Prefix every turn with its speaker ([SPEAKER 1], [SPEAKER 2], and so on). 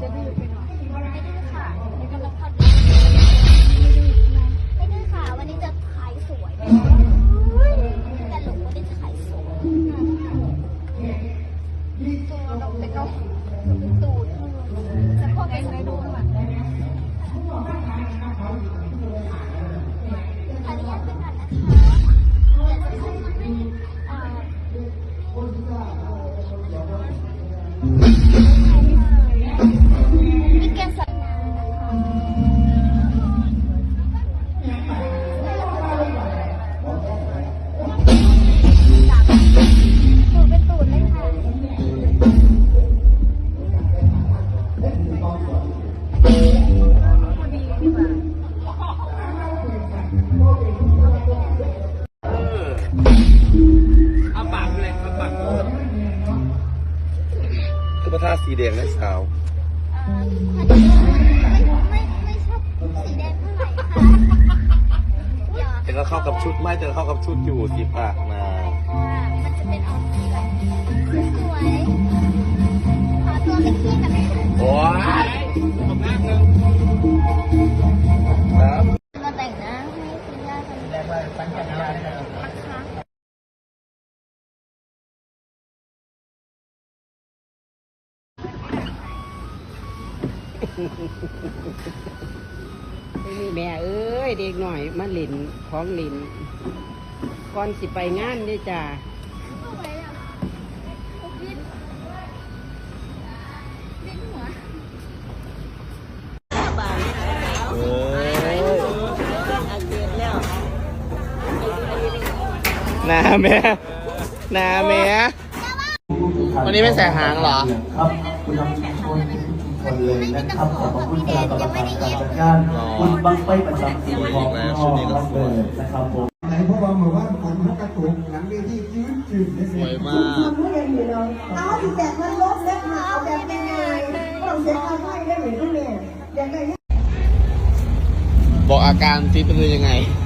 [SPEAKER 1] จะดื้อไปหน่อย
[SPEAKER 2] ไม่ดื้อค่ะกำลังทำไม่ดื้อค่ะ วันนี้จะขายสวยแต่หลงวันนี้จะขายสวย
[SPEAKER 1] ตัวเราเป็นนกเป็นตูดจะพวกเป็นในดูข้างหลัง
[SPEAKER 2] ขออนุญาตเป็นก่อนะคะเดี๋ยวจะเข้ามาอ่า เอา
[SPEAKER 3] ปากเลยเอาปาก
[SPEAKER 4] ตุ๊กตาสีแดงและสาว
[SPEAKER 2] เอ่อพอดีไม่ไม่ไม่ชอบสีแดงเท่าไหร่ค่ะหยอก
[SPEAKER 4] แต่ก็เข้ากับชุดไม่แต่ก็เข้ากับชุดอยู่สีปากมา
[SPEAKER 2] ค่ะ มาแต่งหน้าให้คุณย่ากันนะคะ
[SPEAKER 5] ไม่มีแม่เอ้ย เด็กหน่อยมาหลินของหลินก่อนสิไปงานเด้จ้า
[SPEAKER 2] เอา นา
[SPEAKER 4] แม่นาแม่วันนี้ไม่ใส่หางเหรอ
[SPEAKER 6] ครับคุณทำทุกคนทุกคนเลยนะครับขอบพระคุณสำหรับการจัดการคุณบังไฟประจำปีของน้องครับเลยนะครับผม
[SPEAKER 7] ไหนเพราะว่าเมื่อวานฝนมันกระตุกหลังเวทีจืดจืดเลย
[SPEAKER 4] สวยมาก
[SPEAKER 8] ทำให้ยังอยู่เนาะเอาที่แบบมันลบแล้วค่ะเอาแบบง่ายๆต้องเสียค่าไฟได้เหมือนกันเนี่ยอย่างไร
[SPEAKER 4] บอกอาการที่เป็นยังไง
[SPEAKER 2] เ